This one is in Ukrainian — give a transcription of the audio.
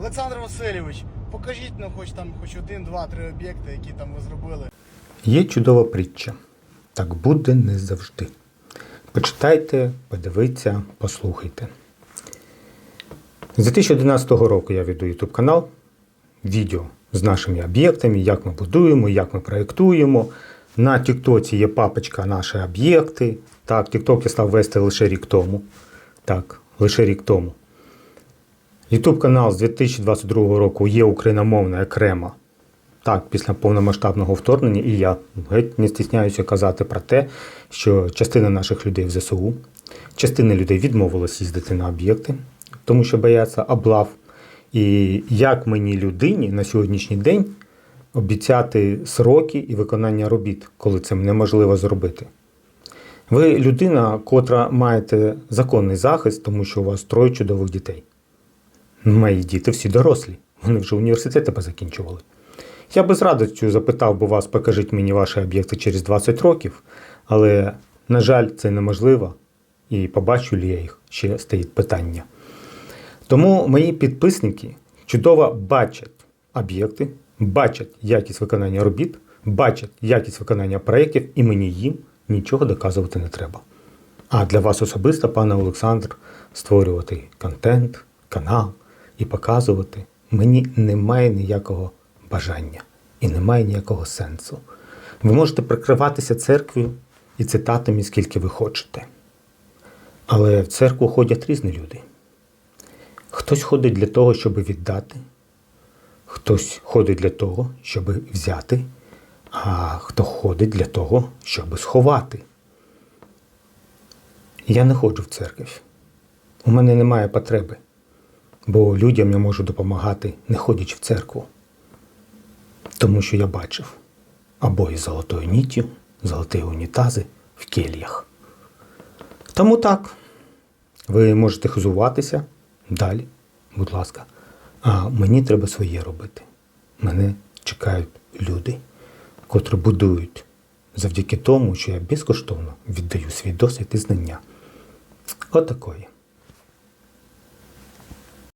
Олександр Васильович, покажіть нам хоч там хоч один, два, три об'єкти, які там ви зробили. Є чудова притча. Так буде не завжди. Почитайте, подивіться, послухайте. З 2011 року я веду YouTube канал, відео з нашими об'єктами, як ми будуємо, як ми проєктуємо. На Тіктоці є папочка наші об'єкти. Так, Тікток я став вести лише рік тому. Так, лише рік тому. YouTube канал з 2022 року є україномовний окремо. Так, після повномасштабного вторгнення, і я геть не стісняюся казати про те, що частина наших людей в ЗСУ, частина людей відмовилась їздити на об'єкти, тому що бояться облав. І як мені людині на сьогоднішній день обіцяти сроки і виконання робіт, коли це неможливо зробити? Ви людина, котра маєте законний захист, тому що у вас троє чудових дітей. Мої діти всі дорослі, вони вже університети позакінчували. Я би з радістю запитав би вас, покажіть мені ваші об'єкти через 20 років, але, на жаль, це неможливо, і побачу ли я їх, ще стоїть питання. Тому мої підписники чудово бачать об'єкти, бачать якість виконання робіт, бачать якість виконання проєктів, і мені їм нічого доказувати не треба. А для вас особисто, пане Олександр, створювати контент, канал і показувати мені немає ніякого бажання і немає ніякого сенсу. Ви можете прикриватися церквою і цитатами, скільки ви хочете. Але в церкву ходять різні люди. Хтось ходить для того, щоб віддати, хтось ходить для того, щоб взяти, а хто ходить для того, щоб сховати. Я не ходжу в церкву. У мене немає потреби, бо людям я можу допомагати, не ходячи в церкву. Тому що я бачив або із золотою ніттю, золоті унітази в кельях. Тому так, ви можете хизуватися далі, будь ласка. А мені треба своє робити. Мене чекають люди, котрі будують завдяки тому, що я безкоштовно віддаю свій досвід і знання. Отакої.